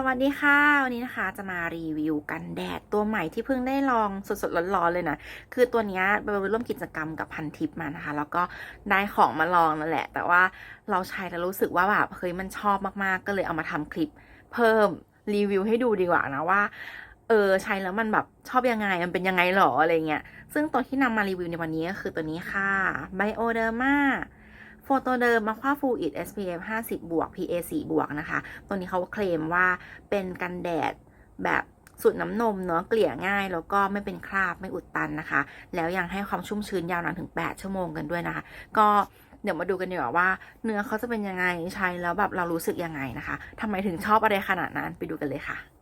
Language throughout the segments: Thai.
สวัสดีค่ะ วันนี้นะคะจะมารีวิวกันแดดตัวใหม่ที่เพิ่งได้ลองสดๆร้อนๆเลยนะ คือตัวนี้ยเบลร่วมกิจกรรมกับพันทิปมานะคะ แล้วก็ได้ของมาลองนั่นแหละ แต่ว่าเราใช้แล้วรู้สึกว่าแบบเฮ้ยมันชอบมากๆ ก็เลยเอามาทำคลิปเพิ่มรีวิวให้ดูดีกว่านะว่าเออใช้แล้วมันแบบชอบยังไงมันเป็นยังไงหรออะไรเงี้ยซึ่งตัวที่นำมารีวิวในวันนี้ก็คือตัวนี้ค่ะ Bioderma โฟโตเดิมมาคว้าฟูอิด SPF 50 บวก PA 4 บวกนะคะ ตัวนี้เขาเคลมว่าเป็นกันแดดแบบสูตรน้ำนมเนาะเกลี่ยง่ายแล้วก็ไม่เป็นคราบไม่อุดตันนะคะ แล้วยังให้ความชุ่มชื้นยาวนานถึง 8 ชั่วโมงกันด้วยนะคะ ก็เดี๋ยวมาดูกันดีกว่าว่า เนื้อเขาจะเป็นยังไงใช้แล้วแบบเรารู้สึกยังไงนะคะทำไมถึงชอบอะไรขนาดนั้นไปดูกันเลยค่ะ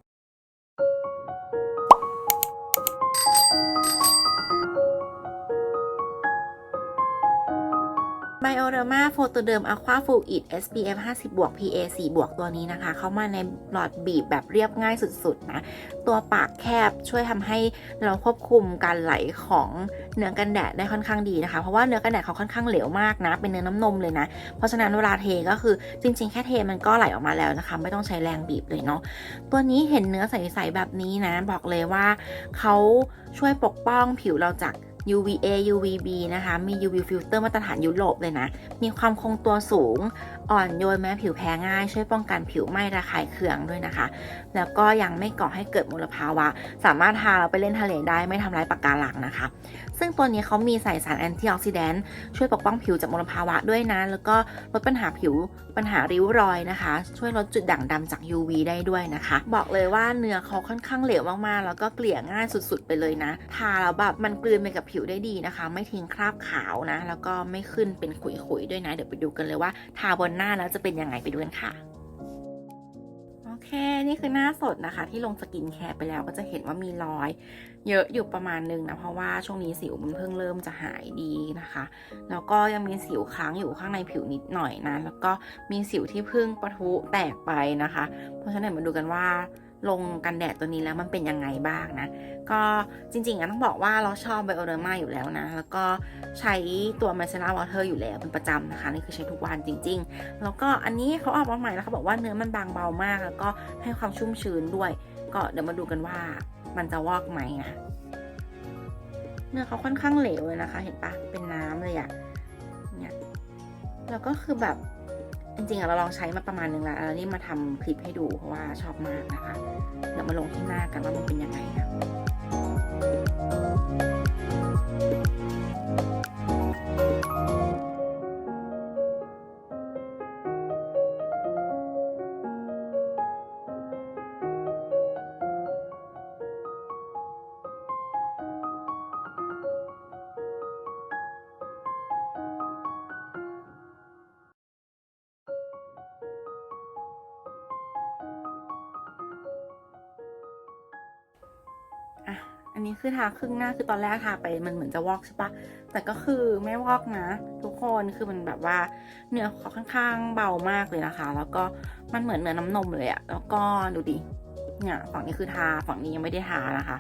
โอเดอร์มาโฟโตเดิมอะควาฟูอิด SPF 50บวก PA 4บวกตัวนี้นะคะ เข้ามาในหลอดบีบแบบเรียบง่ายสุดๆนะ ตัวปากแคบช่วยทำให้เราควบคุมการไหลของเนื้อกันแดดได้ค่อนข้างดีนะคะ เพราะว่าเนื้อกันแดดเขาค่อนข้างเหลวมากนะ เป็นเนื้อน้ำนมเลยนะ เพราะฉะนั้นเวลาเทก็คือจริงๆ แค่เทมันก็ไหลออกมาแล้วนะคะ ไม่ต้องใช้แรงบีบเลยเนาะ ตัวนี้เห็นเนื้อใสๆแบบนี้นะ บอกเลยว่าเขาช่วยปกป้องผิวเราจาก UVA UVB นะคะ มี UV filter มาตรฐานยุโรปเลยนะ มีความคงตัวสูง อ่อนโยนแม้ผิวแพ้ง่าย ช่วยป้องกันผิวไหม้ระคายเคืองด้วยนะคะ แล้วก็ยังไม่ก่อให้เกิดมลภาวะ สามารถทาเราไปเล่นทะเลได้ไม่ทำร้ายปะการังนะคะ ซึ่งตัวนี้เขามีใส่สารแอนตี้ออกซิแดนต์ช่วยปกป้องผิวจากมลภาวะด้วยนะ แล้วก็ลดปัญหาผิวปัญหาริ้วรอยนะคะ ช่วยลดจุดด่างดำจาก UV ได้ด้วยนะคะ บอกเลยว่าเนื้อเขาค่อนข้างเหลวมากๆ แล้วก็เกลี่ยง่ายสุดๆ ไปเลยนะ ทาแล้วแบบมันกลืนไปกับผิวได้ดีนะคะ ไม่ทิ้งคราบขาวนะ แล้วก็ไม่ขึ้นเป็นขุยๆด้วยนะ เดี๋ยวไปดูกันเลยว่าทาบนหน้าแล้วจะเป็นยังไงไปดูกันค่ะโอเค นี่คือหน้าสดนะคะ ที่ลงสกินแคร์ไปแล้วก็จะเห็นว่ามีรอย เยอะอยู่ประมาณนึงนะ เพราะว่าช่วงนี้สิวมันเพิ่งเริ่มจะหายดีนะคะ แล้วก็ยังมีสิวค้างอยู่ข้างในผิวนิดหน่อยนะ แล้วก็มีสิวที่เพิ่งปะทุแตกไปนะคะ เพราะฉะนั้นมาดูกันว่า ลงกันแดดตัวนี้แล้วมันเป็นยังไงบ้างนะ ก็จริงๆอะต้องบอกว่าเราชอบไบโอเดอร์มาอยู่แล้วนะ แล้วก็ใช้ตัว m ม c e l l a Water อยู่แล้วเป็นประจำนะคะ นี่คือใช้ทุกวันจริง ๆ แล้วก็อันนี้เขาออกมาใหม่แล้วเขาบอกว่าเนื้อมันบางเบามาก แล้วก็ให้ความชุ่มชื้นด้วย ก็เดี๋ยวมาดูกันว่ามันจะวอกไหมอะเนื้อเขาค่อนข้างเหลวเลยนะคะ เห็นปะเป็นน้ำเลยอะเนี่ยแล้วก็คือแบบ จริงๆอะเราลองใช้มาประมาณนึงแล้วแล้วนี่มาทำคลิปให้ดูเพราะว่าชอบมากนะคะ เดี๋ยวมาลงที่หน้ากันว่ามันเป็นยังไงนะ อันนี้คือทาครึ่งหน้าคือตอนแรกทาไปมันเหมือนจะวอกใช่ปะแต่ก็คือไม่วอกนะ ทุกคนคือมันแบบว่าเนื้อเขาค่อนข้างเบามากเลยนะคะ แล้วก็มันเหมือนเนื้อน้ำนมเลยอะแล้วก็ดูดิเนี่ยฝั่งนี้คือทาฝั่งนี้ยังไม่ได้ทานะคะ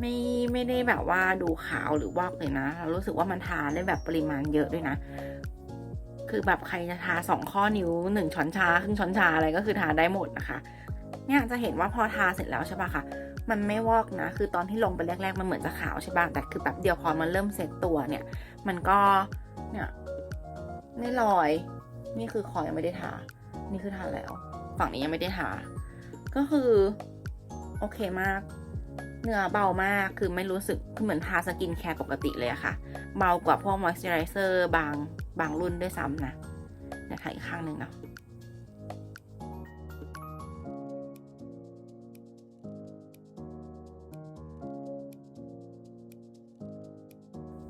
ไม่ไม่ได้แบบว่าดูขาวหรือวอกเลยนะเรารู้สึกว่ามันทาได้แบบปริมาณเยอะด้วยนะคือแบบใครจะทาสองข้อนิ้วหนึ่งช้อนชาครึ่งช้อนชาอะไรก็คือทาได้หมดนะคะ เนี่ยจะเห็นว่าพอทาเสร็จแล้วใช่ปะคะ มันไม่วอกนะ คือตอนที่ลงไปแรกๆ มันเหมือนจะขาวใช่ป่ะ แต่คือแบบเดียวพอมันเริ่มเซตตัวเนี่ย มันก็เนี่ยไม่ลอย นี่คือคอยังไม่ได้ทา นี่คือทาแล้ว ฝั่งนี้ยังไม่ได้ทา ก็คือโอเคมาก เนื้อเบามาก คือไม่รู้สึก คือเหมือนทาสกินแคร์ปกติเลยอะค่ะ เบากว่าพวกมอยส์เจอไรเซอร์บางบางรุ่นด้วยซ้ำนะเดี๋ยวทาอีกข้างหนึ่งเนาะ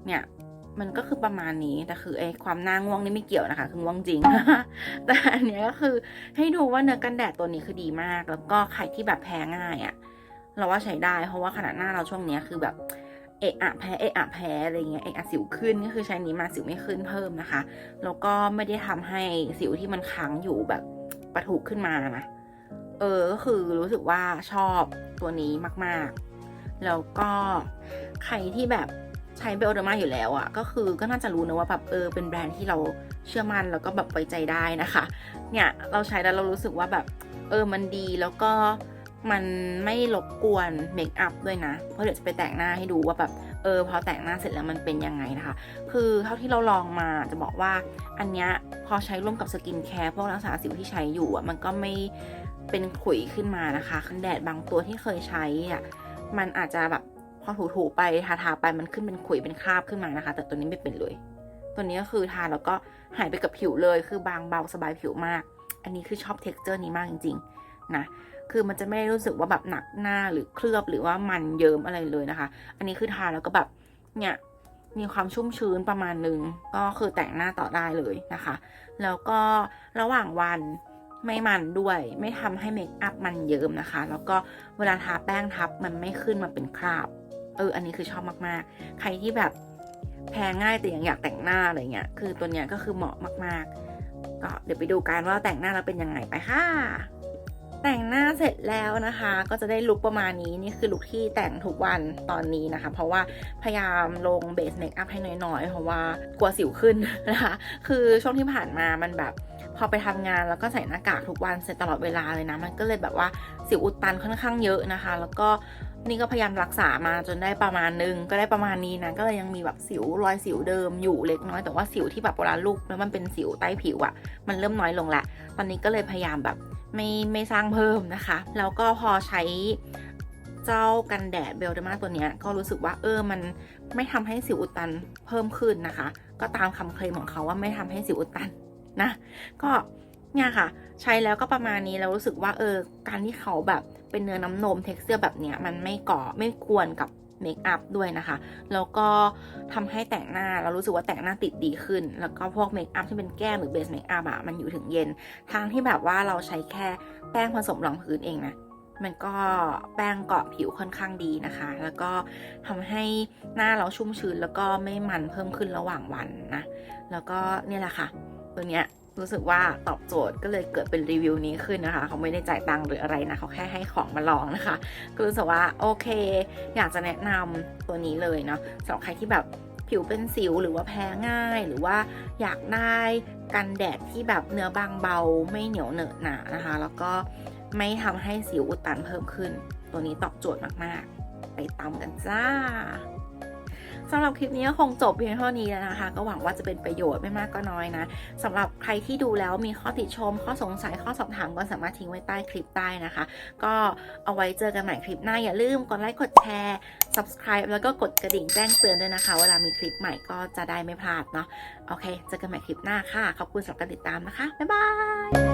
เนี่ยมันก็คือประมาณนี้แต่คือไอ้ความหน้าง่วงนี่ไม่เกี่ยวนะคะ คือง่วงจริง แต่อันเนี้ยก็คือให้ดูว่าเนื้อกันแดดตัวนี้คือดีมาก แล้วก็ใครที่แบบแพ้ง่ายอะ่ะ เราว่าใช้ได้ เพราะว่าขนาดหน้าเราช่วงเนี้ยคือแบบเอะอะแพ้เอะอะแพ้อะไรเงี้ยเอะอะสิวขึ้นก็คือใช้นี้มาสิวไม่ขึ้นเพิ่มนะคะแล้วก็ไม่ได้ทำให้สิวที่มันค้างอยู่แบบประทุขึ้นมานะเออก็คือรู้สึกว่าชอบตัวนี้มาก ๆ แล้วก็ใครที่แบบ ใช้เบลเดอร์มาอยู่แล้วอะ่ะก็คือก็น่าจะรู้นะว่าแบบเออเป็นแบรนด์ที่เราเชื่อมั่นแล้วก็แบบไว้ใจได้นะคะ เนี่ยเราใช้แล้วเรารู้สึกว่าแบบเออมันดีแล้วก็มันไม่รบกวนเมคอัพด้วยนะ เพราะเดี๋ยวจะไปแต่งหน้าให้ดูว่าแบบเออพอแต่งหน้าเสร็จแล้วมันเป็นยังไงนะคะ คือเท่าที่เราลองมาจะบอกว่าอันเนี้ยพอใช้ร่วมกับสกินแคร์พวกรักษาสิวที่ใช้อยู่อะมันก็ไม่เป็นขุยขึ้นมานะคะ คันแดดบางตัวที่เคยใช้อะมันอาจจะแบบ พอถูๆไปทาๆไปมันขึ้นเป็นขุยเป็นคราบขึ้นมานะคะ แต่ตัวนี้ไม่เป็นเลย ตัวนี้ก็คือทาแล้วก็หายไปกับผิวเลย คือบางเบาสบายผิวมาก อันนี้คือชอบเท็กเจอร์นี้มากจริง ๆ นะคือมันจะไม่รู้สึกว่าแบบหนักหน้าหรือเคลือบหรือว่ามันเยิ้มอะไรเลยนะคะ อันนี้คือทาแล้วก็แบบเนี่ยมีความชุ่มชื้นประมาณนึง ก็คือแต่งหน้าต่อได้เลยนะคะ แล้วก็ระหว่างวันไม่มันด้วย ไม่ทำให้เมคอัพมันเยิ้มนะคะ แล้วก็เวลาทาแป้งทับมันไม่ขึ้นมาเป็นคราบ เอออันนี้คือชอบมากๆ ใครที่แบบแพ้ง่ายแต่ยังอยากแต่งหน้าอะไรเงี้ยคือตัวเนี้ยก็คือเหมาะมากๆ ก็เดี๋ยวไปดูกันว่าแต่งหน้าแล้วเป็นยังไงไปค่ะแต่งหน้าเสร็จแล้วนะคะ ก็จะได้ลุคประมาณนี้นี่คือลุคที่แต่งทุกวันตอนนี้นะคะ เพราะว่าพยายามลงเบสเมคอัพให้น้อยๆ เพราะว่ากลัวสิวขึ้นนะคะ คือช่วงที่ผ่านมามันแบบพอไปทำงานแล้วก็ใส่หน้ากากทุกวันเสร็จตลอดเวลาเลยนะ มันก็เลยแบบว่าสิวอุดตันค่อนข้างเยอะนะคะ แล้วก็ นี่ก็พยายามรักษามาจนได้ประมาณนึง ก็ได้ประมาณนี้นะ ก็เลยยังมีแบบสิวรอยสิวเดิมอยู่เล็กน้อย แต่ว่าสิวที่แบบเวลาลูกแล้วมันเป็นสิวใต้ผิวอะมันเริ่มน้อยลงแหละ ตอนนี้ก็เลยพยายามแบบไม่ไม่สร้างเพิ่มนะคะ แล้วก็พอใช้เจ้ากันแดดเบลเดมาตัวนี้ก็รู้สึกว่าเออมันไม่ทำให้สิวอุดตันเพิ่มขึ้นนะคะ ก็ตามคำเคลมของเขาว่าไม่ทำให้สิวอุดตันนะ ก็เนี่ยค่ะ ใช้แล้วก็ประมาณนี้แล้วรู้สึกว่าเออการที่เขาแบบ เป็นเนื้อน้ำนมเท็กเจอร์แบบเนี้ยมันไม่ก่อไม่ควรกับเมคอัพด้วยนะคะ แล้วก็ทำให้แต่งหน้าเรารู้สึกว่าแต่งหน้าติดดีขึ้น แล้วก็พวกเมคอัพที่เป็นแก้มหรือเบสเมคอัพอะมันอยู่ถึงเย็น ทางที่แบบว่าเราใช้แค่แป้งผสมรองพื้นเองนะ มันก็แป้งเกาะผิวค่อนข้างดีนะคะ แล้วก็ทำให้หน้าเราชุ่มชื้นแล้วก็ไม่มันเพิ่มขึ้นระหว่างวันนะ แล้วก็เนี่ยแหละค่ะ ตัวเนี้ย รู้สึกว่าตอบโจทย์ก็เลยเกิดเป็นรีวิวนี้ขึ้นนะคะ เขาไม่ได้จ่ายตังค์หรืออะไรนะเขาแค่ให้ของมาลองนะคะ ก็รู้สึกว่าโอเค อยากจะแนะนำตัวนี้เลยเนาะสำหรับใครที่แบบผิวเป็นสิวหรือว่าแพ้ง่าย หรือว่าอยากได้กันแดดที่แบบเนื้อบางเบาไม่เหนียวเหนอะหนานะคะ แล้วก็ไม่ทำให้สิวอุดตันเพิ่มขึ้น ตัวนี้ตอบโจทย์มากๆ ไปตามกันจ้า สำหรับคลิปนี้ก็คงจบเพียงเท่านี้แล้วนะคะ ก็หวังว่าจะเป็นประโยชน์ไม่มากก็น้อยนะสำหรับใครที่ดูแล้วมีข้อติชม ข้อสงสัยข้อสอบถามก็สามารถทิ้งไว้ใต้คลิปได้นะคะ ก็เอาไว้เจอกันใหม่คลิปหน้าอย่าลืมกดไลค์กดแชร์ subscribe แล้วก็กดกระดิ่งแจ้งเตือนด้วยนะคะ เวลามีคลิปใหม่ก็จะได้ไม่พลาดเนาะโอเคเจอกันใหม่คลิปหน้าค่ะขอบคุณสำหรับการติดตามนะคะบ๊ายบาย